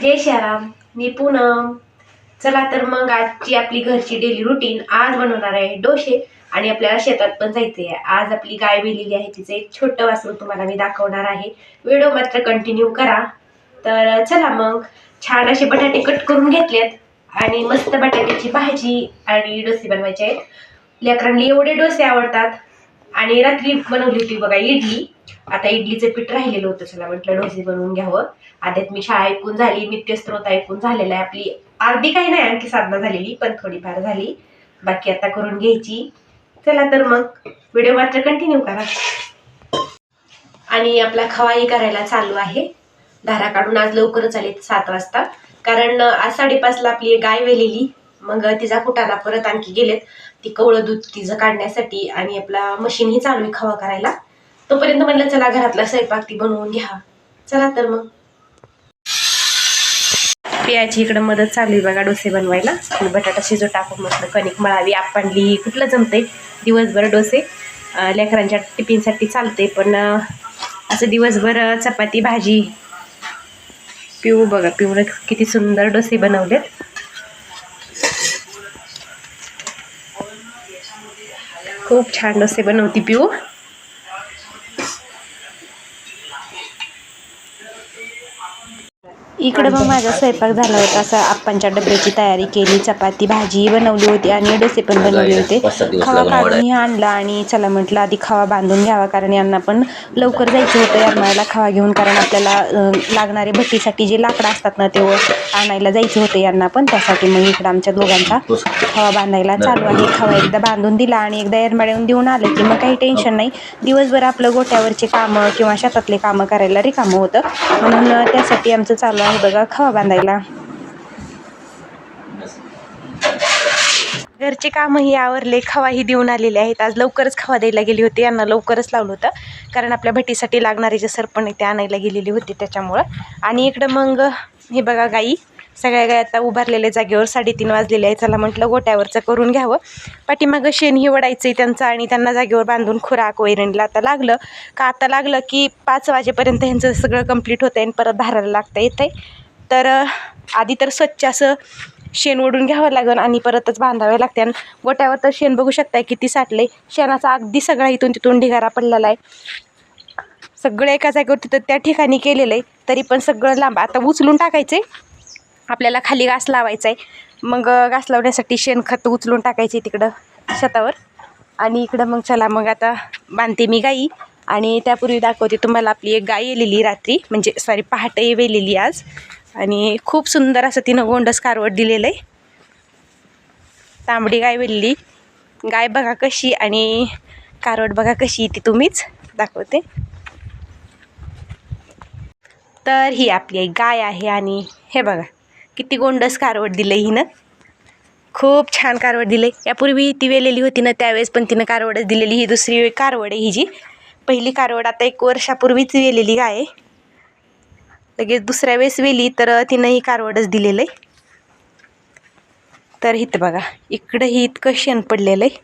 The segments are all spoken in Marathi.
जय शाराम मी पूनम. चला तर मग आजची आपली घरची डेली रुटीन आज बनवणार आहे डोसे आणि आपल्याला शेतात पण जायचं आहे आज आपली गाय बेलेली आहे तिचं एक छोटं वासरू तुम्हाला मी दाखवणार आहे. व्हिडिओ मात्र कंटिन्यू करा. तर चला मग छान असे बटाटे कट करून घेतलेत आणि मस्त बटाट्याची भाजी आणि डोसे बनवायचे आहेत. लेकरांना एवढे डोसे आवडतात. आणि रात्री बनवली होती बघा इडली. आता इडलीचं पीठ राहिलेलं होतं चला म्हटलं डोसे बनवून घ्यावं. आध्यात मी शाळा ऐकून झाली नित्यस्त्रोत ऐकून झालेला आहे. आपली अर्धी काही नाही आणखी साधना झालेली पण थोडीफार झाली. बाकी आता करून घ्यायची. चला तर मग व्हिडिओ मात्र कंटिन्यू करा. आणि आपला खवाई करायला चालू आहे. धारा काढून आज लवकरच आले सात वाजता. कारण आज साडेपाचला आपली एक गाय वेलेली. मग तिचा कुटाला परत आणखी गेलेत. ती कवळं दूध तिचं काढण्यासाठी आणि आपला मशीनही चालू आहे खवा करायला. तोपर्यंत म्हणलं चला घरातला स्वयंपाक ती बनवून घ्या. चला तर मग. पियाची इकडं मदत चालू आहे बघा डोसे बनवायला. आणि बटाटा शिजो टाकून म्हटलं कणिक मळावी आपणली. कुठलं जमते दिवसभर डोसे. लेकरांच्या टिफिनसाठी चालते पण असं दिवसभर चपाती भाजी. पिऊ बघा पिऊनं किती सुंदर डोसे बनवलेत. खूप छान डोसे बनवती पिऊ. इकडे मग माझा स्वयंपाक झाला होता. असं आप्पांच्या डब्याची तयारी केली चपाती भाजी बनवली होती आणि डोसे पण बनवले होते. खवा काढूनही आणला आणि चला म्हटलं आधी खवा बांधून घ्यावा कारण यांना पण लवकर जायचं होतं. यारमाळ्याला खवा घेऊन कारण आपल्याला लागणारे भट्टीसाठी जे लाकडं असतात ना ते आणायला जायचं होतं यांना पण. त्यासाठी मग इकडं आमच्या दोघांचा खवा बांधायला चालू आहे. खवा एकदा बांधून दिला आणि एकदा येरमाळ्याहून देऊन आलं की मग काही टेन्शन नाही. दिवसभर आपलं गोट्यावरचे कामं किंवा शेतातले कामं करायला रिकामं होतं. म्हणून त्यासाठी आमचं चालू आहे बघा खवा बांधायला. घरचे कामही आवरले खवाही देऊन आलेले आहेत. आज लवकरच खवा द्यायला गेली होती यांना लवकरच लावलं होतं. कारण आपल्या भटीसाठी लागणारे जे सरपण आहे ते आणायला गेलेली होती त्याच्यामुळं. आणि इकडं मग हे बघा गाई. सगळ्या गाय आता उभारलेल्या जागेवर साडेतीन वाजलेले आहे चला म्हटलं गोट्यावरचं करून घ्यावं. पाठीमागं शेणही वडायचं आहे त्यांचं आणि त्यांना जागेवर बांधून खुराक वैरणीला आता लागलं. का आता लागलं की पाच वाजेपर्यंत ह्यांचं सगळं कंप्लीट होतं आहे आणि परत धारायला लागतं येतं आहे तर आधी तर स्वच्छ असं शेण ओढून घ्यावं लागेल आणि परतच बांधावे लागते. आणि गोट्यावर तर शेण बघू शकताय किती साठले शेणाचा अगदी सगळा इथून तिथून ढिगारा पडलेला आहे. सगळं एका जागेवर तिथं त्या ठिकाणी केलेलं आहे. तरी पण सगळं लांब. आता उचलून टाकायचं आहे आपल्याला खाली घास लावायचा आहे मग घास लावण्यासाठी शेणखत उचलून टाकायचे तिकडं शेतावर. आणि इकडं मग चला मग आता बांधते मी गाई. आणि त्यापूर्वी दाखवते तुम्हाला आपली एक गाय येलेली रात्री. म्हणजे सॉरी पहाटे वेलेली आज. आणि खूप सुंदर असं तिनं गोंडस कारवट दिलेलं आहे तांबडी गाय वेलेली. गाय बघा कशी आणि कारवट बघा कशी ती तुम्हीच. दाखवते. तर ही आपली एक गाय आहे आणि हे बघा. किती गोंडस कारवट दिलं हिनं. खूप छान कारवड दिले. यापूर्वी ती वेलेली होती ना त्यावेळेस पण तिनं कारवडच दिलेली. ही दुसरी कारवड आहे ही जी पहिली कारवड आता एक वर्षापूर्वीच वेलेली गाय. आहे लगेच दुसऱ्या वेळेस वेली तर तिनं ही कारवडच दिलेलं आहे तर इथं बघा इकडं ही इतकं शेण पडलेलं आहे.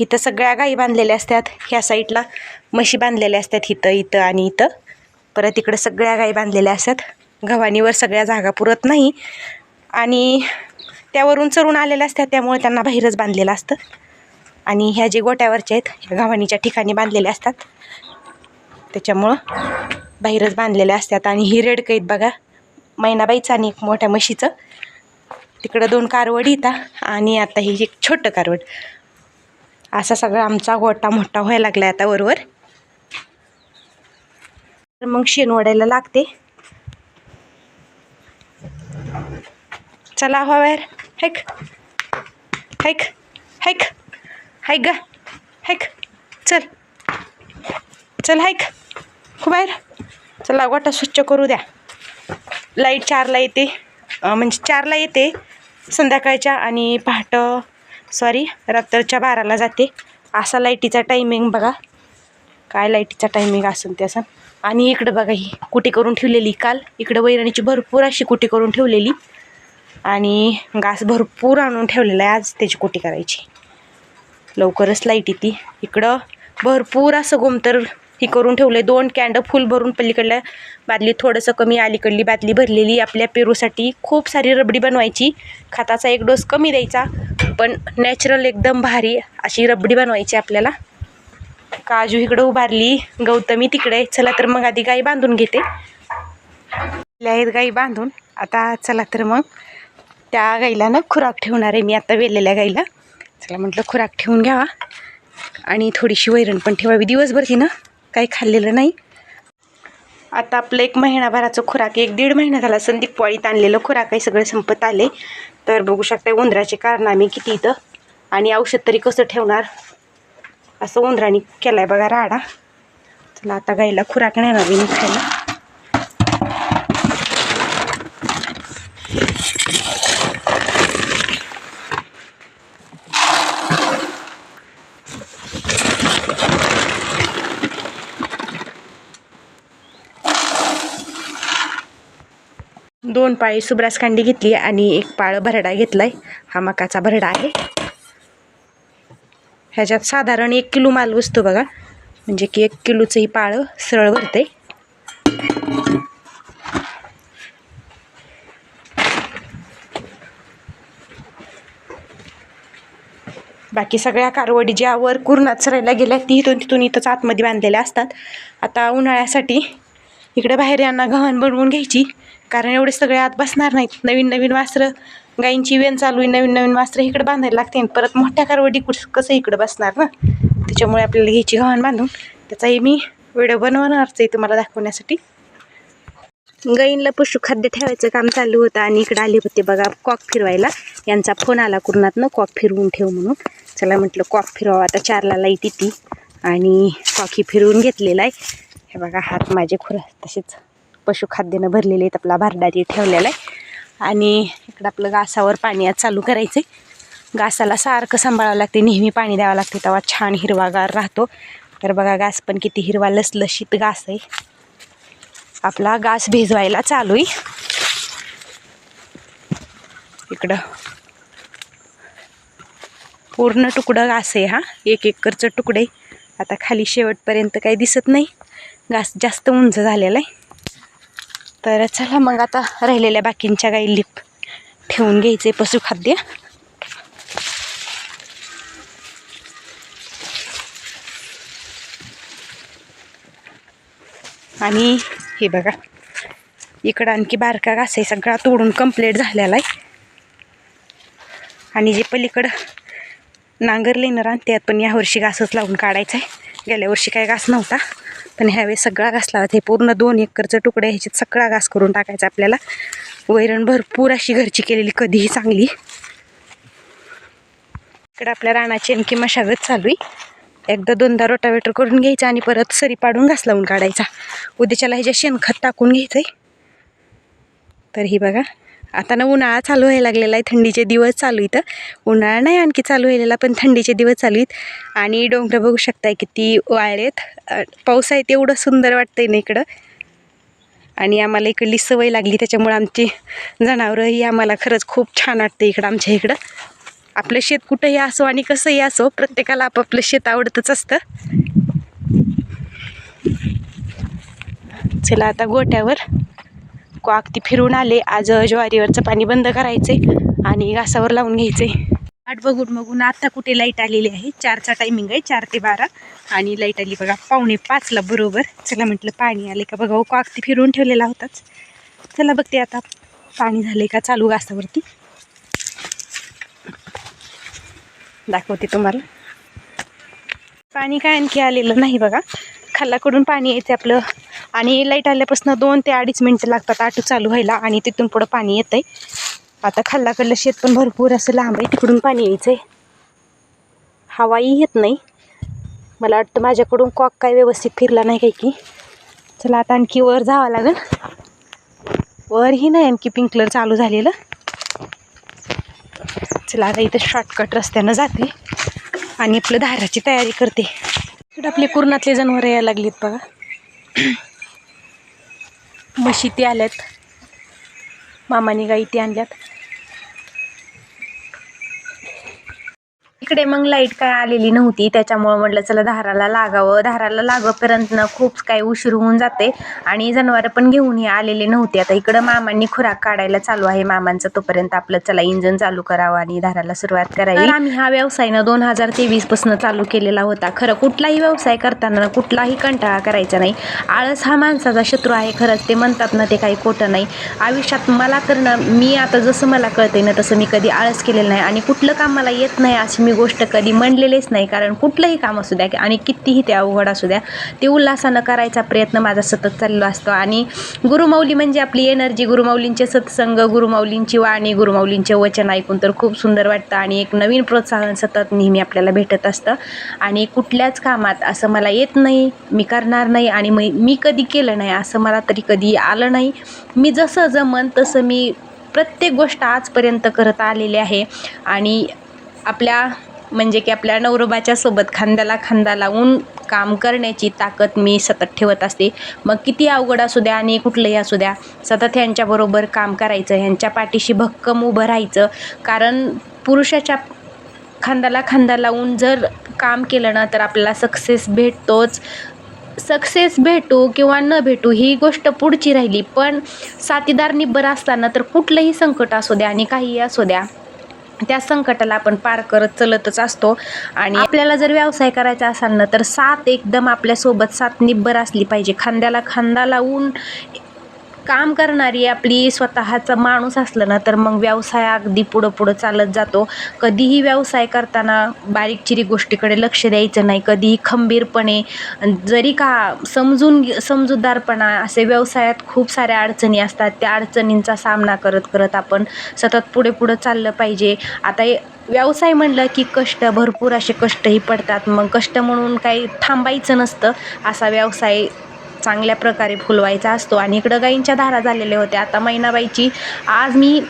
इथं सगळ्या गाई बांधलेल्या असतात. ह्या साईडला म्हशी बांधलेल्या असतात. इथं इथं आणि इथं. परत इकडं सगळ्या गाई बांधलेल्या असतात. गव्हाणीवर सगळ्या जागा पुरत नाही. आणि त्यावरून चरून आलेल्या असतात त्यामुळे त्यांना बाहेरच बांधलेलं असतं. आणि ह्या जे गोट्यावरच्या आहेत ह्या गव्हाणीच्या ठिकाणी बांधलेल्या असतात. त्याच्यामुळं बाहेरच बांधलेल्या असतात. आणि ही रेडकं आहेत बघा मैनाबाईचं आणि एक मोठ्या म्हशीचं. तिकडं दोन कारवड येतात आणि आता ही एक छोटं कारवड. असा सगळा आमचा गोटा मोठा व्हायला लागला आता वरवर. तर मग शेण ओढायला लागते. चला हवा बाहेर हैक हैक हैक हैक ग हैक चल चल हैक हो बाहेर चला गोटा स्वच्छ करू द्या लाइट चारला येते म्हणजे चारला येते संध्याकाळच्या आणि पहाट सॉरी रात्रच्या बाराला जाते असा लाईटीचा टायमिंग बघा. काय लाईटीचा टायमिंग असेल ते असं आणि इकडं बघा ही कुटी करून ठेवलेली काल. इकडं वैरणीची भरपूर अशी कुटी करून ठेवलेली. आणि घास भरपूर आणून ठेवलेला आहे आज त्याची कोटी करायची. लवकरच लाइट येते. इकडं भरपूर असं गोमतर ही करून ठेवलं आहे दोन कॅन्ड फुल भरून पलीकडल्या बादली थोडंसं कमी अलीकडली बादली भरलेली. आपल्या पेरूसाठी खूप सारी रबडी बनवायची. खताचा एक डोस कमी द्यायचा. पण नॅचरल एकदम भारी अशी रबडी बनवायची आपल्याला. काजू इकडं उभारली. गौतमी तिकडे. चला तर मग आधी गाई बांधून घेते. आहेत गाई बांधून. आता चला तर मग त्या गाईला ना खुराक ठेवणार आहे मी आता वेलेल्या गाईला. चला म्हटलं खुराक ठेवून घ्यावा. आणि थोडीशी वैरण पण ठेवावी. दिवसभर तिनं काही खाल्लेलं नाही. आता आपलं एक महिनाभराचं खुराक एक दीड महिना झाला संदीप पोळीत आणलेलं खुराक आहे. सगळे संपत आले तर बघू शकता उंदराचे कारनामे किती इथं. आणि औषध तरी कसं ठेवणार? असं उंदराने आहे बघा राडा. चला आता गाईला खुराक नेणार मी खायला. दोन पाळी सुब्रास कांडी घेतली आणि एक पाळ भरडा घेतलाय. हा मकाचा भरडा आहे. ह्याच्यात साधारण एक किलो माल बसतो बघा. म्हणजे की एक किलोचंही पाळं सरळ भरते बाकी सगळ्या कारवडी ज्या वर कुरणात सरायला गेल्या ती इथून तिथून इथंच आतमध्ये बांधलेल्या असतात. आता उन्हाळ्यासाठी इकडे बाहेर यांना गव्हाण बनवून घ्यायची. कारण एवढे सगळे आत बसणार नाहीत. नवीन नवीन वासरं गाईंची वेण चालू आहे नवीन नवीन वासरं इकडे बांधायला लागते आणि परत मोठ्या कारवडी कुठं कसं इकडं बसणार ना? त्याच्यामुळे आपल्याला घ्यायची गव्हाण बांधून त्याचाही मी व्हिडिओ बनवणारच आहे तुम्हाला दाखवण्यासाठी. गाईंला पशुखाद्य ठेवायचं काम चालू होतं आणि इकडे आले होते बघा कॉक फिरवायला. यांचा फोन आला कुरणातनं कॉक फिरवून ठेव म्हणून. चला म्हटलं कॉक फिरवावं आता चारला लाइट येते आणि कॉकी फिरवून घेतलेला आहे. हे बघा हात माझे खुरा तसेच. पशुखाद्यानं भरलेले आहेत आपला भारडारी ठेवलेला आहे. आणि इकडं आपलं घासावर पाणी आज चालू करायचं आहे घासाला सारखं सांभाळावं लागते नेहमी पाणी द्यावं लागते तेव्हा छान हिरवागार राहतो. तर बघा घास पण किती हिरवा लसलशीत घास आहे. आपला घास भिजवायला चालू आहे. इकडं पूर्ण तुकडं घास आहे हा. एक एकरचं तुकडे आता खाली शेवटपर्यंत काही दिसत नाही. घास जास्त उंच झालेला आहे. तर चला मग आता राहिलेल्या बाकींच्या गाई लिप ठेवून घ्यायचे पशुखाद्य. आणि हे बघा इकडं आणखी बारका घास आहे सगळा तोडून कंप्लीट झालेला आहे. आणि जे पलीकडं नांगरले ना रान त्यात पण यावर्षी घासच लावून काढायचा आहे गेल्या वर्षी काय घास नव्हता. पण ह्यावेळेस सगळा घास लावायचा हे पूर्ण दोन एकरचं तुकडे ह्याच्यात सगळा घास करून टाकायचा आपल्याला. वैरण भरपूर अशी घरची केलेली कधीही चांगली. इकडे आपल्या रानाची आणखी मशागत चालू आहे. एकदा दोनदा रोटावेटर करून घ्यायचा आणि परत सरी पाडून घास लावून काढायचा. उद्याच्याला ह्याच्या शेणखत टाकून घ्यायचं आहे तर ही बघा. आता ना उन्हाळा चालू व्हायला लागलेला आहे थंडीचे दिवस चालू इथं उन्हाळा नाही आणखी चालू व्हायला पण थंडीचे दिवस चालू आहेत. आणि डोंगर बघू शकताय किती वाळलेत. पाऊस आहे तेवढं सुंदर वाटतंय ना इकडं. आणि आम्हाला इकडली सवय लागली त्याच्यामुळं आमची जनावरंही आम्हाला खरंच खूप छान वाटतं इकडं आमच्या इकडं. आपलं शेत कुठंही असो आणि कसंही असो प्रत्येकाला आपापलं शेत आवडतच असतं. चला आता गोट्यावर क्वाक ती फिरून आले. आज ज्वारीवरचं पाणी बंद करायचे आणि घासावर लावून घ्यायचे आठ बघून बघून आता कुठे लाइट आलेली आहे? चारचा टायमिंग आहे चार ते बारा. आणि लाइट आली बघा पावणे पाचला बरोबर. चला म्हटलं पाणी आले का बघा क्वाक अगदी फिरून ठेवलेला होताच. चला बघते आता पाणी झाले का चालू घासावरती? दाखवते तुम्हाला. पाणी काय आणखी आलेलं नाही बघा. खाल्लाकडून पाणी यायचं आपलं. आणि लाइट आल्यापासून दोन ते अडीच मिनटं लागतात आटू चालू व्हायला आणि तिथून पुढं पाणी येतं आहे आता खाल्लाकडलं शेत पण भरपूर असं लांब आहे तिकडून पाणी यायचं आहे हवाही येत नाही. मला वाटतं माझ्याकडून कॉक काय व्यवस्थित फिरला नाही काही की. चला आता आणखी वर जावं लागेल. वरही नाही आणखी पिंकलर चालू झालेलं. चला आता इथं शॉर्टकट रस्त्यानं जाते आणि आपलं धाराची तयारी करते. इकडं आपले कुरणातले जनावरं यायला लागलीत बघा. म्हशी ती आल्यात. मामाने गाई ती आणल्यात. इकडे मग लाइट काय आलेली नव्हती. त्याच्यामुळं म्हटलं चला धाराला लागावं. धाराला लागोपर्यंत ना खूप काय उशीर होऊन जाते. आणि जनावरं पण घेऊन हे आलेले नव्हते. आता इकडं मामांनी खुराक काढायला चालू आहे. मामांचं तोपर्यंत आपलं चला इंजन चालू करावं आणि धाराला सुरुवात करावी. आम्ही हा व्यवसाय ना दोन हजार तेवीसपासून चालू केलेला होता. खरं कुठलाही व्यवसाय करताना कुठलाही कंटाळा करायचा नाही. आळस हा माणसाचा शत्रू आहे. खरंच ते म्हणतात ना ते काही खोटं नाही. आयुष्यात मला तर ना मी आता जसं मला कळते ना तसं मी कधी आळस केलेलं नाही. आणि कुठलं काम मला येत नाही अशी मी गोष्ट कधी म्हणलेलीच नाही कारण कुठलंही काम असू द्या आणि कितीही ते अवघड असू द्या ते उल्हासानं करायचा प्रयत्न माझा सतत चाललो असतो. आणि गुरुमाऊली म्हणजे आपली एनर्जी गुरुमाऊलींचे सत्संग गुरुमाऊलींची वाणी गुरुमाऊलींचे वचन ऐकून तर खूप सुंदर वाटतं आणि एक नवीन प्रोत्साहन सतत नेहमी आपल्याला भेटत असतं. आणि कुठल्याच कामात असं मला येत नाही मी करणार नाही आणि मी मी कधी केलं नाही असं मला तरी कधी आलं नाही. मी जसं जमन तसं मी प्रत्येक गोष्ट आजपर्यंत करत आलेली आहे. आणि आपल्या म्हणजे की आपल्या नवरोबाच्या सोबत खांद्याला खांदा लावून काम करण्याची ताकद मी सतत ठेवत असते. मग किती अवघड असू द्या आणि कुठलंही असू द्या सतत ह्यांच्याबरोबर काम करायचं ह्यांच्या पाठीशी भक्कम उभं राहायचं. कारण पुरुषाच्या खांद्याला खांदा लावून जर काम केलं ना तर आपल्याला सक्सेस भेटतोच. सक्सेस भेटू किंवा न भेटू ही गोष्ट पुढची राहिली. पण साथीदार निब्बर असताना तर कुठलंही संकट असू द्या आणि काहीही असू द्या त्या संकटाला आपण पार करत चलतच असतो. आणि आपल्याला जर व्यवसाय करायचा असाल ना तर साथ एकदम आपल्यासोबत साथ निब्बर असली पाहिजे. खांद्याला खांदा लावून काम करणारी आपली स्वतःचा माणूस असलं ना तर मग व्यवसाय अगदी पुढं पुढं चालत जातो. कधीही व्यवसाय करताना बारीक चिरी गोष्टीकडे लक्ष द्यायचं नाही. कधीही खंबीरपणे जरी का समजून समजूतदारपणा असे व्यवसायात खूप साऱ्या अडचणी असतात. त्या अडचणींचा सामना करत करत आपण सतत पुढे पुढं चाललं पाहिजे. आता हे व्यवसाय म्हणलं की कष्ट भरपूर असे कष्टही पडतात. मग कष्ट म्हणून काही थांबायचं नसतं असा व्यवसाय चांगल्या प्रकारे फुलवायचा असतो. आणि इकडं गाईंच्या धारा झालेल्या होत्या. आता मैनाबाईची आज मी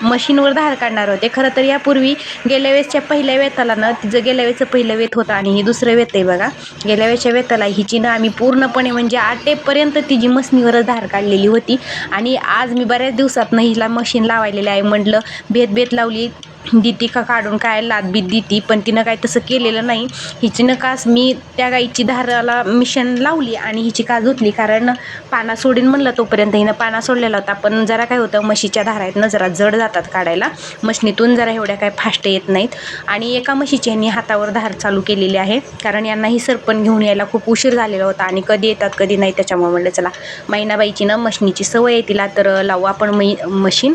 मशीनवर धार काढणार होते. खरं तर यापूर्वी गेल्या वेळेसच्या पहिल्या वेताला ना तिचं गेल्या वेळेचं पहिलं वेत होतं आणि ही दुसरं वेत आहे बघा. गेल्या वेळेच्या वेताला हिची ना आम्ही पूर्णपणे म्हणजे आटेपर्यंत तिची मशनीवरच धार काढलेली होती. आणि आज मी बऱ्याच दिवसात हिला मशीन लावायलेली आहे. म्हटलं बेत लावली दिती का काढून काय लादबीत दिती पण तिनं काय तसं केलेलं नाही. हिची कास मी त्या गाईची धाराला मिशन लावली आणि हिची कास धुतली. कारण पाना सोडीन म्हणलं तोपर्यंत हिनं पाना सोडलेला होता. पण जरा काय होतं म्हशीच्या धारा आहेत ना जरा जड जातात काढायला. मशनीतून जरा एवढ्या काय फास्ट येत नाहीत. आणि एका म्हशीची ह्यांनी हातावर धार चालू केलेली आहे. कारण यांना ही सरपण घेऊन यायला खूप उशीर झालेला होता आणि कधी येतात कधी नाही त्याच्यामुळे म्हणलं चला मैनाबाईची ना मशनीची सवय आहे तिला तर लावू आपण मै मशीन.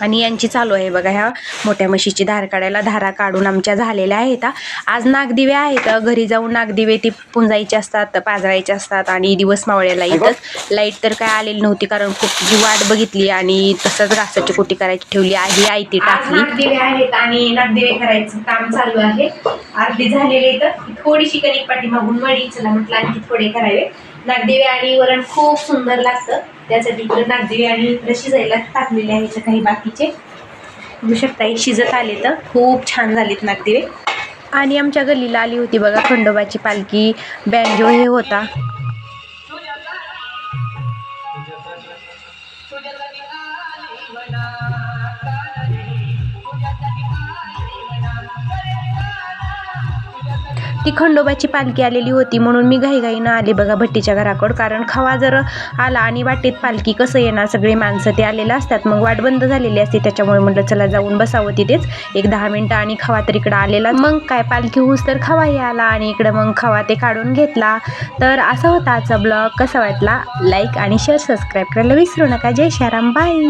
आणि यांची चालू आहे बघा ह्या मोठ्या म्हशीची धार काढायला. धारा काढून आमच्या झालेल्या आहेत. आज नागदिवे आहेत. घरी जाऊन नागदिवे ती पुंजायचे असतात पाजरायचे असतात आणि दिवस मावळ्याला येतात. लाइट तर काय आलेली नव्हती कारण खूप जी वाट बघितली आणि तसंच घासाची कुटी करायची ठेवली आहे आई ती टाकली. नागदिवे आहेत आणि नागदिवे करायचं काम चालू आहे. अर्धी झालेले तर थोडीशी कणिक पाठीमागून मळी चला म्हटलं आणखी थोडे करावे. नागदेवी आणि वरण खूप सुंदर लागतं. त्यासाठी इकडे नागदेवी आणि इकडे शिजायला टाकलेले आहेत काही बाकीचे. बघू शकता हे शिजत आले तर खूप छान झालेत नागदेवे. आणि आमच्या गल्लीला आली होती बघा खंडोबाची पालखी बँजो हे होता. ती खंडोबाची पालखी आलेली होती म्हणून मी घाईघाईनं आले बघा भट्टीच्या घराकडं. कारण खवा जर आला आणि वाटेत पालखी कसं येणार सगळे माणसं ते आलेलं असतात मग वाट बंद झालेली असते. त्याच्यामुळे म्हटलं चला जाऊन बसावं तिथेच. एक दहा मिनटं आणि खवा तर इकडं आलेला मग काय पालखी होऊस तर खवाही आला आणि इकडं मग खवा ते काढून घेतला. तर असा होता आजचा ब्लॉग. कसा वाटला? लाईक आणि शेअर सबस्क्राईब करायला विसरू नका. जय श्याराम बाय.